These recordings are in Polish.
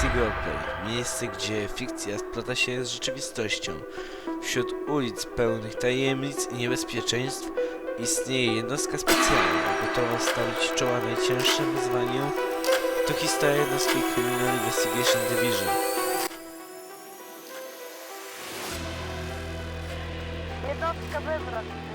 Play. Miejsce, gdzie fikcja splata się z rzeczywistością. Wśród ulic pełnych tajemnic i niebezpieczeństw istnieje jednostka specjalna, gotowa stawić czoła najcięższym wyzwaniom. To historia jednostki Criminal Investigation Division. Jednostka wywrot.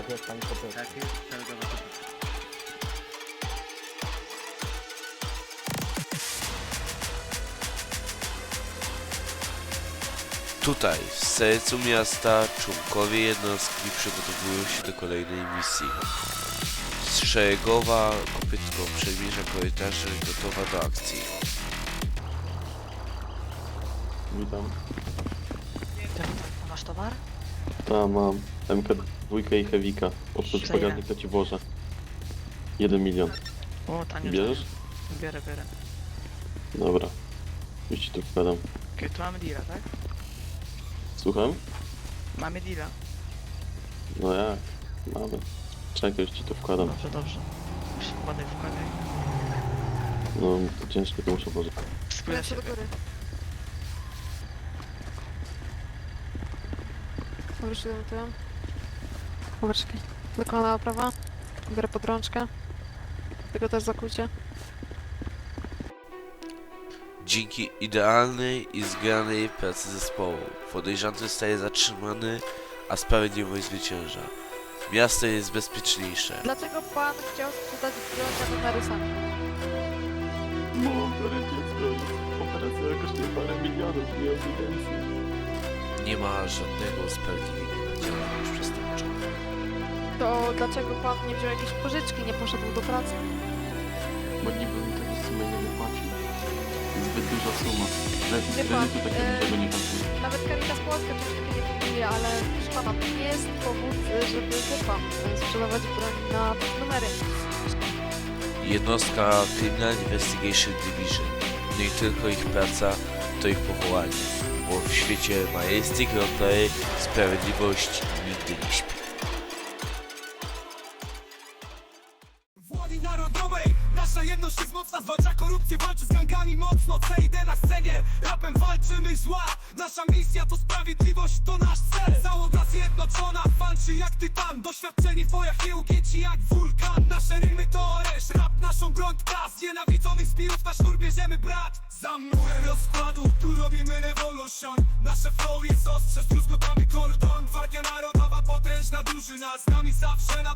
Tak jest, pani. Tak jest, szeregowa. Tutaj, w sercu miasta, członkowie jednostki przygotowują się do kolejnej misji. Szeregowa kopytko przemierza korytarze gotowa do akcji. Witam. Masz towar? Ta mam MK2 i Hewika. Oprócz Za ile? ci włożę. 1 milion. O, tanio. Bierzesz? tanio. Biorę, biorę. Dobra. Już ci tu wkładam. Okej, tu mamy deala, tak? Słucham? Mamy deala. No jak? Mamy. Czekaj, już ci to wkładam. Dobrze, dobrze. Już Wkładaj, wkładaj. No, to ciężko to muszę włożyć. Spójrz Lecę się. do góry. Idę tyłem. Poczekaj. Dokonana oprawa. Biorę podrączkę. Tego też zakłucie. Dzięki idealnej i zgranej pracy zespołu, podejrzany zostaje zatrzymany, a sprawiedliwość zwycięża. Miasto jest bezpieczniejsze. Dlaczego pan chciał sprzedać broń na numery sami? Biorę dziecko. Operacja kosztuje parę milionów, nie ewidencji. Nie ma żadnego usprawiedliwienia na działania już przestępcze. To dlaczego pan nie wziął jakiejś pożyczki, nie poszedł do pracy? Bo niby mi takiej sumy nie wypłacił. Zbyt duża suma. Nawet Wie pan, kredytu takiego e, tego nie pasuje. Nawet Caritas Polska coś takiego nie kupuje, ale proszę pana, to nie jest powód, żeby wie pan, sprzedawać broń na numery. Jednostka Criminal Investigation Division. No i tylko ich praca to ich powołanie, bo w świecie Majestic Roleplay sprawiedliwość nigdy nie śpi. Władzi narodowej Nasza jedność jest mocna, zwalcza korupcję, walczy z gangami mocno CID na scenie, rapem walczymy zła Nasza misja to sprawiedliwość, to nasz cel. Załoga zjednoczona, walczy jak tytan. Doświadczeni w bojach nie ugięci jak wulkan. Nasze rymy to oresz, rap naszą broń tras Nienawidzonych zbirów na sznur bierzemy brat Za murem rozkładu, tu robimy revolution. Nasze flow jest ostrze, zdruzgotamy kordon Gwardia narodowa, potężna drużyna. Z nami zawsze na